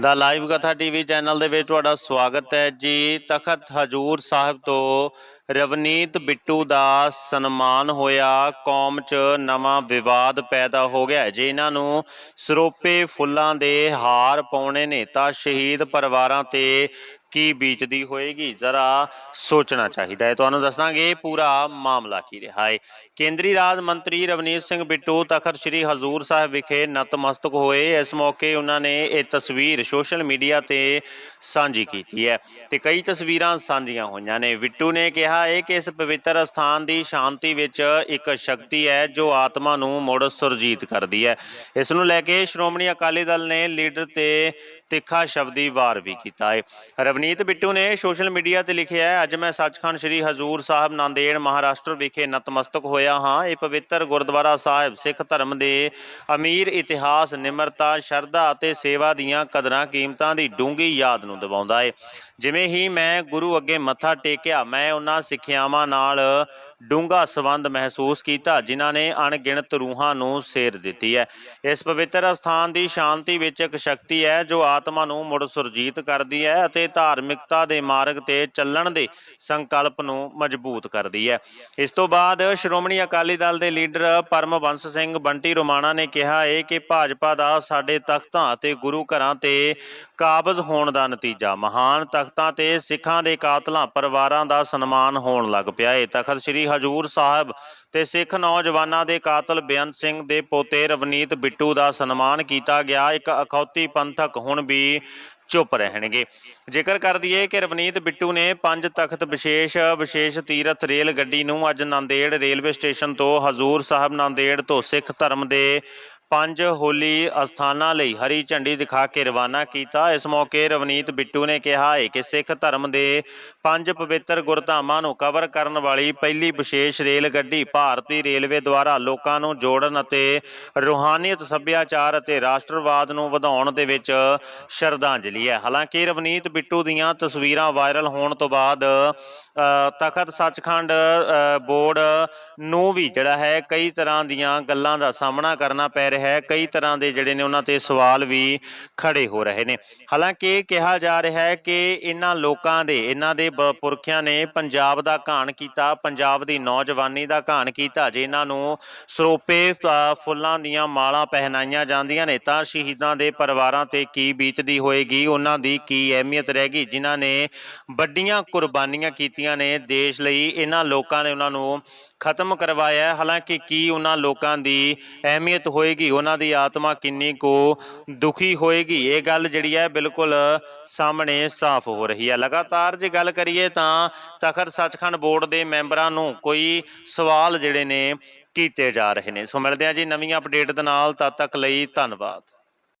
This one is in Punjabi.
ਦਾ ਲਾਈਵ ਕਥਾ ਟੀਵੀ ਚੈਨਲ ਦੇ ਵਿੱਚ ਤੁਹਾਡਾ ਸਵਾਗਤ ਹੈ ਜੀ। ਤਖਤ ਹਜੂਰ ਸਾਹਿਬ ਤੋਂ ਰਵਨੀਤ ਬਿੱਟੂ ਦਾ ਸਨਮਾਨ ਹੋਇਆ। ਕੌਮ 'ਚ ਨਵਾਂ ਵਿਵਾਦ ਪੈਦਾ ਹੋ ਗਿਆ ਜੇ ਇਹਨਾਂ ਨੂੰ ਸਰੋਪੇ ਫੁੱਲਾਂ ਦੇ ਹਾਰ ਪਾਉਣੇ ਨੇ ਤਾਂ ਸ਼ਹੀਦ ਪਰਿਵਾਰਾਂ ਤੇ ਕੀ ਬੀਤਦੀ ਹੋਏਗੀ? ਜ਼ਰਾ ਸੋਚਣਾ ਚਾਹੀਦਾ ਹੈ। ਤੁਹਾਨੂੰ ਦੱਸਾਂਗੇ ਪੂਰਾ ਮਾਮਲਾ ਕੀ ਰਿਹਾ ਹੈ। ਕੇਂਦਰੀ ਰਾਜ ਮੰਤਰੀ ਰਵਨੀਤ ਸਿੰਘ ਬਿੱਟੂ, ਤਖਤ ਸ੍ਰੀ ਹਜ਼ੂਰ ਸਾਹਿਬ ਵਿਖੇ ਨਤਮਸਤਕ ਹੋਏ। ਇਸ ਮੌਕੇ ਉਹਨਾਂ ਨੇ ਇਹ ਤਸਵੀਰ ਸੋਸ਼ਲ ਮੀਡੀਆ ਤੇ ਸਾਂਝੀ ਕੀਤੀ ਹੈ ਤੇ ਕਈ ਤਸਵੀਰਾਂ ਸਾਂਝੀਆਂ ਹੋਈਆਂ ਨੇ। ਬਿੱਟੂ ਨੇ ਕਿਹਾ ਹੈ ਕਿ ਇਸ ਪਵਿੱਤਰ ਸਥਾਨ ਦੀ ਸ਼ਾਂਤੀ ਵਿੱਚ ਇੱਕ ਸ਼ਕਤੀ ਹੈ, ਜੋ ਆਤਮਾ ਨੂੰ ਮੁੜ ਸੁਰਜੀਤ ਕਰਦੀ ਹੈ। ਇਸ ਨੂੰ ਲੈ ਕੇ ਸ਼੍ਰੋਮਣੀ ਅਕਾਲੀ ਦਲ ਨੇ ਲੀਡਰ ਤੇ ਤਿੱਖਾ ਸ਼ਬਦੀ ਵਾਰ ਵੀ ਕੀਤਾ ਹੈ। ਰਵਨੀਤ ਬਿੱਟੂ ਨੇ ਸੋਸ਼ਲ ਮੀਡੀਆ ਤੇ ਲਿਖਿਆ ਹੈ, ਅੱਜ ਮੈਂ ਸੱਚਖੰਡ ਸ੍ਰੀ ਹਜ਼ੂਰ ਸਾਹਿਬ, ਨਾਂਦੇੜ ਮਹਾਰਾਸ਼ਟਰ ਵਿਖੇ ਨਤਮਸਤਕ ਹੋਏ ਹੋਇਆ ਹਾਂ। ਇਹ ਪਵਿੱਤਰ ਗੁਰਦੁਆਰਾ ਸਾਹਿਬ, ਸਿੱਖ ਧਰਮ ਦੇ ਅਮੀਰ ਇਤਿਹਾਸ, ਨਿਮਰਤਾ, ਸ਼ਰਧਾ ਅਤੇ ਸੇਵਾ ਦੀਆਂ ਕਦਰਾਂ ਕੀਮਤਾਂ ਦੀ ਡੂੰਘੀ ਯਾਦ ਨੂੰ ਦਿਵਾਉਂਦਾ ਹੈ ਜਿਵੇਂ ਹੀ ਮੈਂ ਗੁਰੂ ਅੱਗੇ ਮੱਥਾ ਟੇਕਿਆ, ਮੈਂ ਉਹਨਾਂ ਸਿੱਖਿਆਵਾਂ ਨਾਲ ਡੂੰਘਾ ਸੰਬੰਧ ਮਹਿਸੂਸ ਕੀਤਾ, ਜਿਨ੍ਹਾਂ ਨੇ ਅਣਗਿਣਤ ਰੂਹਾਂ ਨੂੰ ਸੇਰ ਦਿੱਤੀ ਹੈ। ਇਸ ਪਵਿੱਤਰ ਸਥਾਨ ਦੀ ਸ਼ਾਂਤੀ ਵਿੱਚ ਇੱਕ ਸ਼ਕਤੀ ਹੈ, ਜੋ ਆਤਮਾ ਨੂੰ ਮੁੜ ਸੁਰਜੀਤ ਕਰਦੀ ਹੈ ਅਤੇ ਧਾਰਮਿਕਤਾ ਦੇ ਮਾਰਗ ਤੇ ਚੱਲਣ ਦੇ ਸੰਕਲਪ ਨੂੰ ਮਜ਼ਬੂਤ ਕਰਦੀ ਹੈ। ਇਸ ਤੋਂ ਬਾਅਦ ਸ਼੍ਰੋਮਣੀ ਅਕਾਲੀ ਦਲ ਦੇ ਲੀਡਰ ਪਰਮਵੰਸ ਸਿੰਘ ਬੰਟੀ ਰੋਮਾਣਾ ਨੇ ਕਿਹਾ ਹੈ ਕਿ ਭਾਜਪਾ ਦਾ ਸਾਡੇ ਤਖਤਾਂ ਅਤੇ ਗੁਰੂ ਘਰਾਂ ਤੇ ਕਾਬਜ਼ ਹੋਣ ਦਾ ਨਤੀਜਾ। ਮਹਾਨ ਤਖਤਾਂ ਤੇ ਸਿੱਖਾਂ ਦੇ ਕਾਤਲਾਂ ਪਰਿਵਾਰਾਂ ਦਾ ਸਨਮਾਨ ਹੋਣ ਲੱਗ ਪਿਆ ਹੈ ਤਖਤ ਸ੍ਰੀ ਹਜੂਰ ਸਾਹਿਬ ਤੇ ਸਿੱਖ ਨੌਜਵਾਨਾਂ ਦੇ ਕਾਤਲ ਬੇਅੰਤ ਸਿੰਘ ਦੇ ਪੋਤੇ ਰਵਨੀਤ ਬਿੱਟੂ ਦਾ ਸਨਮਾਨ ਕੀਤਾ ਗਿਆ। ਇੱਕ ਅਖੌਤੀ ਪੰਥਕ ਹੁਣ ਵੀ ਚੁੱਪ ਰਹਿਣਗੇ। ਜੇਕਰ ਕਰ ਦਈਏ ਕਿ ਰਵਨੀਤ ਬਿੱਟੂ ਨੇ ਪੰਜ ਤਖਤ ਵਿਸ਼ੇਸ਼ ਵਿਸ਼ੇਸ਼ ਤੀਰਥ ਰੇਲ ਗੱਡੀ ਨੂੰ ਅੱਜ ਨਾਂਦੇੜ ਰੇਲਵੇ ਸਟੇਸ਼ਨ ਤੋਂ ਹਜ਼ੂਰ ਸਾਹਿਬ, ਨਾਂਦੇੜ ਤੋਂ ਸਿੱਖ ਧਰਮ ਦੇ ਪੰਜ ਹੋਲੀ ਅਸਥਾਨਾਂ ਲਈ ਹਰੀ ਝੰਡੀ ਦਿਖਾ ਕੇ ਰਵਾਨਾ ਕੀਤਾ। ਇਸ ਮੌਕੇ ਰਵਨੀਤ ਬਿੱਟੂ ਨੇ ਕਿਹਾ ਹੈ ਕਿ ਸਿੱਖ ਧਰਮ ਦੇ ਪੰਜ ਪਵਿੱਤਰ ਗੁਰਧਾਮਾਂ ਨੂੰ ਕਵਰ ਕਰਨ ਵਾਲੀ ਪਹਿਲੀ ਵਿਸ਼ੇਸ਼ ਰੇਲ ਗੱਡੀ ਭਾਰਤੀ ਰੇਲਵੇ ਦੁਆਰਾ ਲੋਕਾਂ ਨੂੰ ਜੋੜਨ ਅਤੇ ਰੂਹਾਨੀਅਤ, ਸੱਭਿਆਚਾਰ ਅਤੇ ਰਾਸ਼ਟਰਵਾਦ ਨੂੰ ਵਧਾਉਣ ਦੇ ਵਿੱਚ ਸ਼ਰਧਾਂਜਲੀ ਹੈ। ਹਾਲਾਂਕਿ ਰਵਨੀਤ ਬਿੱਟੂ ਦੀਆਂ ਤਸਵੀਰਾਂ ਵਾਇਰਲ ਹੋਣ ਤੋਂ ਬਾਅਦ ਤਖਤ ਸੱਚਖੰਡ ਬੋਰਡ ਨੂੰ ਵੀ ਜਿਹੜਾ ਹੈ ਕਈ ਤਰ੍ਹਾਂ ਦੀਆਂ ਗੱਲਾਂ ਦਾ ਸਾਹਮਣਾ ਕਰਨਾ ਪੈ ਰਿਹਾ ਹੈ, ਕਈ ਤਰ੍ਹਾਂ ਦੇ ਜਿਹੜੇ ਨੇ ਉਹਨਾਂ ਤੇ ਸਵਾਲ ਵੀ ਖੜੇ ਹੋ ਰਹੇ ਨੇ। ਹਾਲਾਂਕਿ ਕਿਹਾ ਜਾ ਰਿਹਾ ਹੈ ਕਿ ਇਹਨਾਂ ਲੋਕਾਂ ਦੇ, ਇਹਨਾਂ ਦੇ ਬ- ਪੁਰਖਿਆਂ ਨੇ ਪੰਜਾਬ ਦਾ ਘਾਣ ਕੀਤਾ, ਪੰਜਾਬ ਦੀ ਨੌਜਵਾਨੀ ਦਾ ਘਾਣ ਕੀਤਾ ਜੇ ਇਹਨਾਂ ਨੂੰ ਸਰੋਪੇ ਫੁੱਲਾਂ ਦੀਆਂ ਮਾਲਾਂ ਪਹਿਨਾਈਆਂ ਜਾਂਦੀਆਂ ਨੇ, ਤਾਂ ਸ਼ਹੀਦਾਂ ਦੇ ਪਰਿਵਾਰਾਂ ਤੇ ਕੀ ਬੀਤਦੀ ਹੋਏਗੀ, ਉਹਨਾਂ ਦੀ ਕੀ ਅਹਿਮੀਅਤ ਰਹੇਗੀ? ਜਿਨ੍ਹਾਂ ਨੇ ਵੱਡੀਆਂ ਕੁਰਬਾਨੀਆਂ ਕੀਤੀਆਂ ਨੇ ਦੇਸ਼ ਲਈ, ਇਹਨਾਂ ਲੋਕਾਂ ਨੇ ਉਹਨਾਂ ਨੂੰ ਖਤਮ ਕਰਵਾਇਆ ਹਾਲਾਂਕਿ ਕੀ ਉਹਨਾਂ ਲੋਕਾਂ ਦੀ ਅਹਿਮੀਅਤ ਹੋਏਗੀ? ਉਹਨਾਂ ਦੀ ਆਤਮਾ ਕਿੰਨੀ ਕੁ ਦੁਖੀ ਹੋਏਗੀ? ਇਹ ਗੱਲ ਜਿਹੜੀ ਹੈ ਬਿਲਕੁਲ ਸਾਹਮਣੇ ਸਾਫ਼ ਹੋ ਰਹੀ ਹੈ। ਲਗਾਤਾਰ ਜੇ ਗੱਲ ਕਰੀਏ ਤਾਂ ਤਖਰ ਸੱਚਖੰਡ ਬੋਰਡ ਦੇ ਮੈਂਬਰਾਂ ਨੂੰ ਕੋਈ ਸਵਾਲ ਜਿਹੜੇ ਨੇ ਕੀਤੇ ਜਾ ਰਹੇ ਨੇ। ਸੋ ਮਿਲਦੇ ਹਾਂ ਜੀ ਨਵੀਂ ਅਪਡੇਟ ਦੇ ਨਾਲ। ਤਦ ਤੱਕ ਲਈ ਧੰਨਵਾਦ।